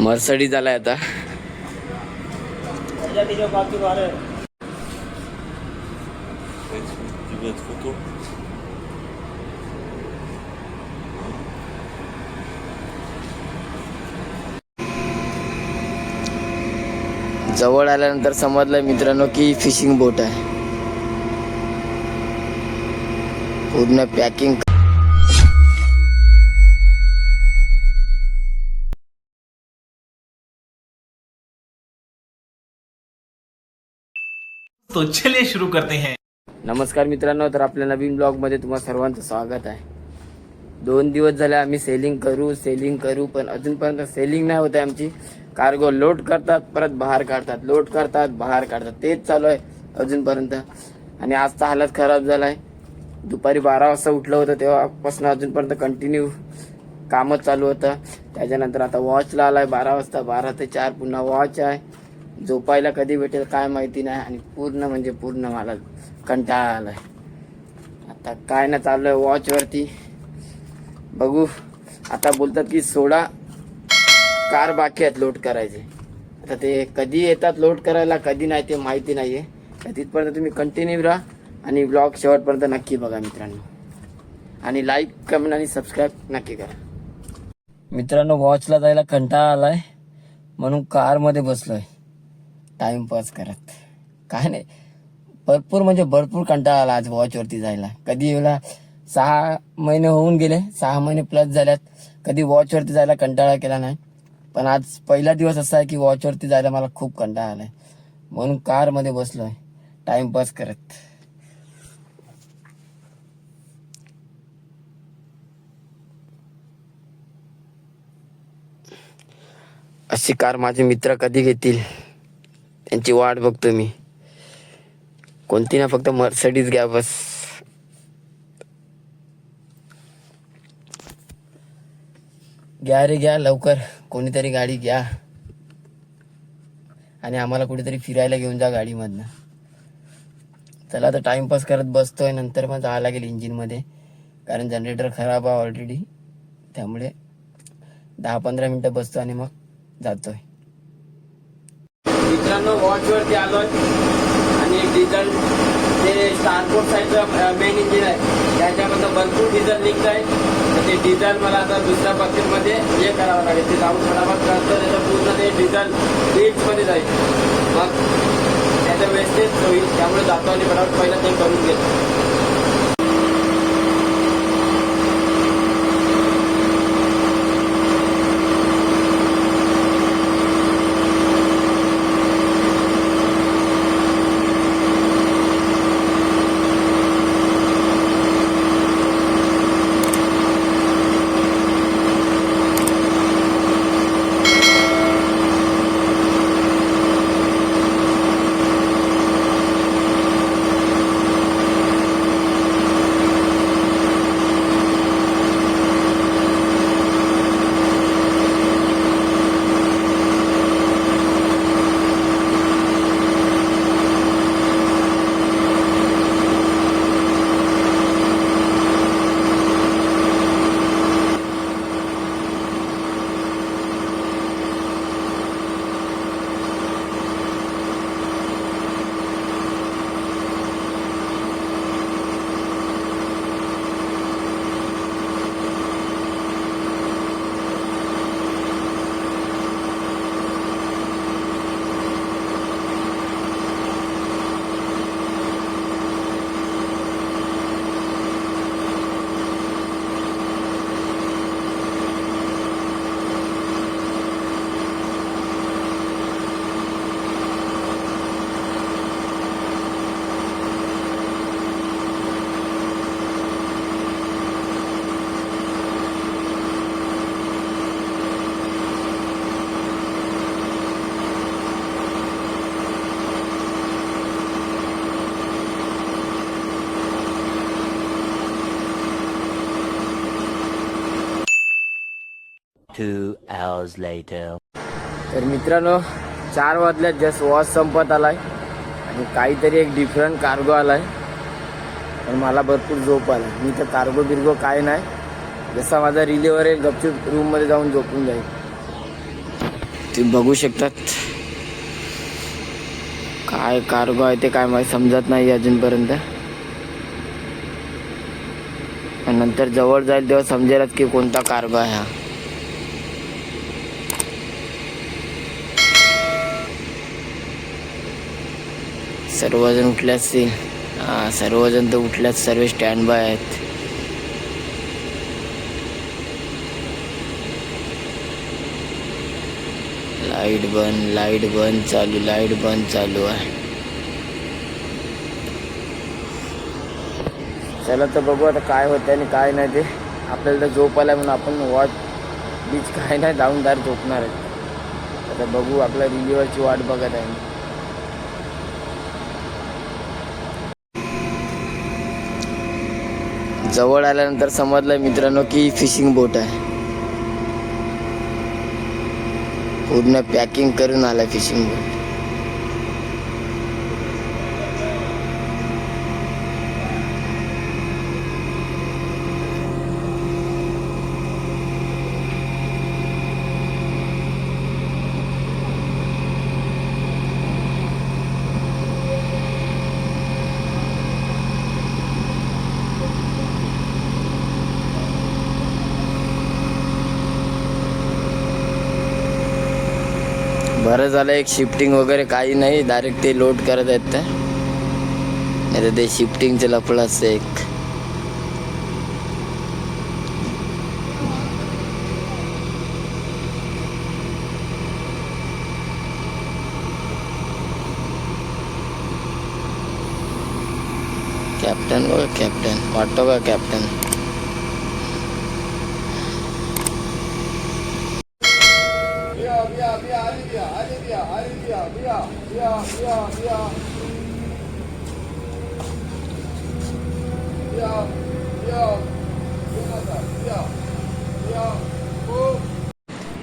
Mercedes आलाय आता. जवळ आल्यानंतर समजलं मित्रांनो की फिशिंग बोट आहे. पूर्ण पॅकिंग तो चलिए शुरू करते हैं। नमस्कार मित्रांनो तर आपल्या नवीन ब्लॉगमध्ये तुम्हा सर्वांचं स्वागत आहे. दोन दिवस झाले आम्ही सेलिंग करू सेलिंग करू पण अजूनपर्यंत सेलिंग नाही होत आहे आमची. कार्गो लोड करतात परत बाहेर काढतात. लोड करतात बाहेर काढतात. तेच चालू आहे अजूनपर्यंत. आणि आजचा हालत खराब झाला आहे दुपारी बारा वाजता उठलं होतं तेव्हापासून अजूनपर्यंत कंटिन्यू कामच चालू होतं. त्याच्यानंतर आता वॉचला आला आहे बारा वाजता. बारा ते चार पुन्हा वॉच आहे. झोपायला कधी भेटेल काय माहिती नाही आणि पूर्ण म्हणजे पूर्ण मला कंटाळा आलाय. आता काय ना चालू आहे वॉचवरती बघू. आता बोलतात की सोडा. कार बाकी आहेत लोड करायचे. आता ते कधी येतात लोड करायला कधी नाही ते माहिती नाही आहे तर तिथपर्यंत तुम्ही कंटिन्यू राहा आणि ब्लॉग शेवटपर्यंत नक्की बघा मित्रांनो. आणि लाईक कमेंट आणि सबस्क्राईब नक्की करा. मित्रांनो वॉचला जायला कंटाळा आलाय. म्हणून कारमध्ये बसलोय. टाइमपास करत. काय नाही. भरपूर म्हणजे भरपूर कंटाळा आला आज वॉचवरती जायला. कधी येऊला सहा महिने होऊन गेले. सहा महिने प्लस झाल्यात. कधी वॉचवरती जायला कंटाळा केला नाही. पण आज पहिला दिवस असा आहे की वॉचवरती जायला मला खूप कंटाळा आलाय. म्हणून कारमध्ये बसलोय. टाइमपास करत. अशी कार माझे मित्र कधी घेतील? त्यांची वाट बघतो मी. कोणती ना फक्त मर्सडीज घ्या बस. घ्या रे घ्या लवकर. कोणीतरी गाडी घ्या. आणि आम्हाला कुठेतरी फिरायला घेऊन जा गाडीमधनं. चला आता टाइमपास करत बसतोय. नंतर मग जावं लागेल इंजिनमध्ये कारण जनरेटर खराब आहे ऑलरेडी त्यामुळे दहा पंधरा मिनटं बसतो आणि मग जातोय. मित्रांनो वॉचवरती आलोय. आणि डिझेल ते स्टारपोर्ट साईडचं मेन इंजिन आहे. त्याच्यामध्ये भरपूर डिझेल निघत आहे तर ते डिझेल मला आता दुसऱ्या बकेटमध्ये हे करावं लागेल. ते जाऊन फटाफट करतं त्याचं पूर्ण ते डिझेल लीड्समध्ये जाईल. मग त्याचं वेस्टेज होईल. त्यामुळे जातो आणि फटाफट पहिलं ते करून घेतो. तर मित्रांनो चार वाजल्यात जस्ट वॉच संपत आलाय. आणि काहीतरी एक डिफरंट कार्गो आलाय. पण मला भरपूर झोप आला. मी तर कार्गो बिर्गो काय नाही. जसा माझा रिलेवर येईल गपचूप रूममध्ये जाऊन झोपून जाईल. ते बघू शकतात. काय कार्गो आहे ते काय माहिती समजत नाही अजूनपर्यंत. नंतर जवळ जाईल तेव्हा समजेलच की कोणता कार्गो आहे हा. सर्वजण उठले असतील सर्वजण तर उठल्यात सर्व स्टँड बाय आहेत. लाइट बंद लाइट बंद चालू लाइट बंद चालू आहे. चला तर बघू आता काय होतं आणि काय नाही ते. आपल्याला तर झोप आला म्हणून आपण वाट बीच काय नाही जाऊन दार झोपणार आहे आता बघू आपल्या रिलीवरची वाट बघत आहे जवळ आल्यानंतर समजलं मित्रांनो की फिशिंग बोट आहे. पूर्ण पॅकिंग करून आला फिशिंग बोट बरं झालं एक शिफ्टिंग वगैरे काही नाही. डायरेक्ट ते लोड करत आहेत ते. नाही तर ते शिफ्टिंगचं लपलं असतं एक. कॅप्टन बघा कॅप्टन वाटतो का कॅप्टन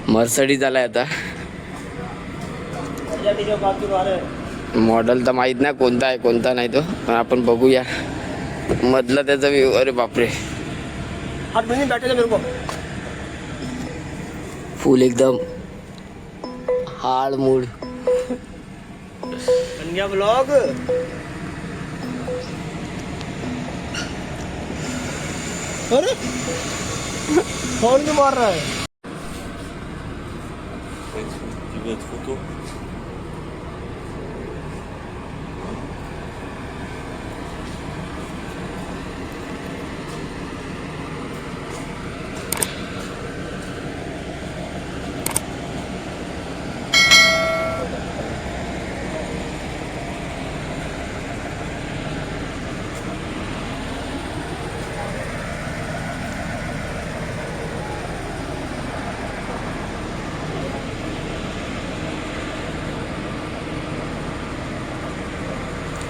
मर्सडीज आलाय आता. मॉडेल तर माहीत नाही कोणता आहे कोणता नाही तो. पण आपण बघूया. मधला त्याचा व्यू अरे बापरे. फुल एकदम हाड मूड बन गया ब्लॉग अरे फोन क्यों मार रहा है?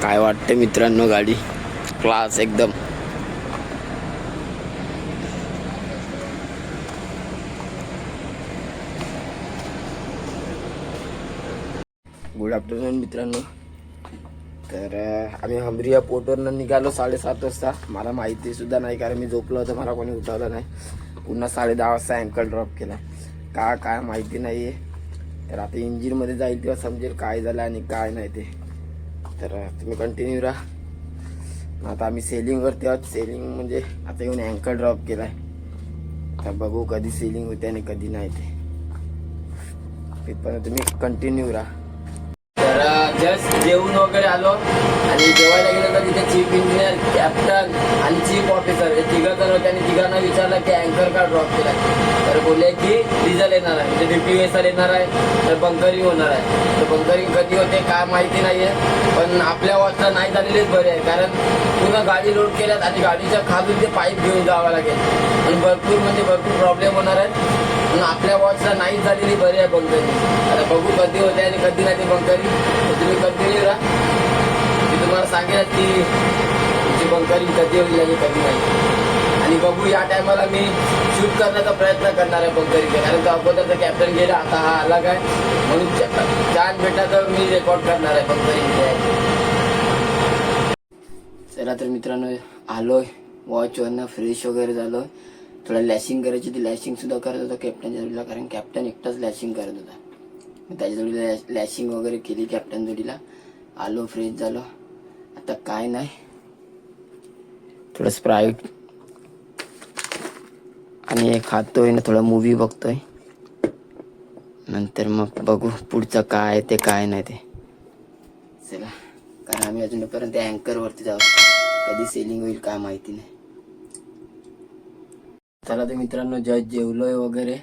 काय वाटतं मित्रांनो गाडी? क्लास एकदम. गुड आफ्टरनून मित्रांनो. तर आम्ही हमरिया पोर्टवरनं निघालो साडेसात वाजता. मला माहिती सुद्धा नाही कारण मी झोपलो होतो मला कोणी उठवलं नाही. पुन्हा साडे दहा वाजता अँकल ड्रॉप केला. का काय माहिती नाही आहे तर आता इंजिनमध्ये जाईल तेव्हा समजेल काय झालं आणि काय नाही ते. तर तुम्ही कंटिन्यू राहा. आता आम्ही सेलिंगवरती आहोत. सेलिंग म्हणजे आता येऊन अँकर ड्रॉप केलाय. तर बघू कधी सेलिंग होते आणि कधी नाही ते. तिथपर्यंत तुम्ही कंटिन्यू राहा. तर जस्ट जेवून वगैरे आलो आणि जेवायला गेलो तर तिथे चीफ इंजिनियर कॅप्टन आणि चीफ ऑफिसर हे तिघं तर होते आणि तिघांना विचारलं की अँकर का ड्रॉप केला तर बोलले की डिझेल येणार आहे म्हणजे डीपी वेसर येणार आहे तर बंकरिंग होणार आहे. तर बंकरिंग कधी होते काय माहिती नाही आहे पण आपल्या वॉचला नाही झालेलेच बरे आहे कारण पूर्ण गाडी लोड केल्यात आणि गाडीच्या खालून ते पाईप घेऊन जावं लागेल. आणि भरपूर म्हणजे भरपूर प्रॉब्लेम होणार आहेत. पण आपल्या वॉचला नाही झालेली बरी आहे बंकरी आता बघू कधी होते आणि कधी नाही ते बंकरी तर तुम्ही कंटिन्यू राहा. मी तुम्हाला सांगेन की तुमची बंकरी कधी होईल आणि कधी नाही. आणि बघू या टायमाला मी शूट करण्याचा प्रयत्न करणार आहे बंकरीचे कारण तो अगोदरचा कॅप्टन गेला आता हा अलग आहे. म्हणून चान्स भेटला तर मी रेकॉर्ड करणार आहे बंकरीचे चला तर मित्रांनो आलोय. वॉचवरनं फ्रेश वगैरे झालोय. थोडं लॅशिंग करायची ती लॅशिंग सुद्धा करत होता कॅप्टनच्या जोडीला कारण कॅप्टन एकटाच लॅशिंग करत होता. त्याच्या जोडीला लॅशिंग वगैरे केली कॅप्टन जोडीला. आलो फ्रेश झालो. आता काय नाही. थोडं स्प्राईट आणि खातोय ना थोडा मूवी बघतोय. नंतर मग बघू पुढचं काय आहे ते काय नाही ते. चला. कारण आम्ही अजूनपर्यंत अँकरवरती जाऊ कधी सेलिंग होईल काय माहिती नाही. चला तर मित्रांनो जस्ट जेवलोय वगैरे.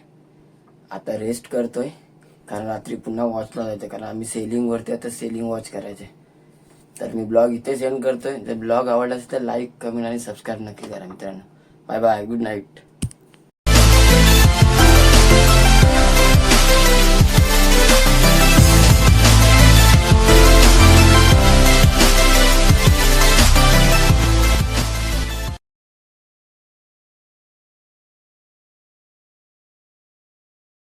आता रेस्ट करतोय. कारण रात्री पुन्हा वॉचला जायचं. कारण आम्ही सेलिंगवरती आता सेलिंग वॉच करायचे. तर मी ब्लॉग इथे सेंड करतोय. जर ब्लॉग आवडला असेल तर लाईक कमेंट आणि सबस्क्राईब नक्की करा मित्रांनो. Bye bye good night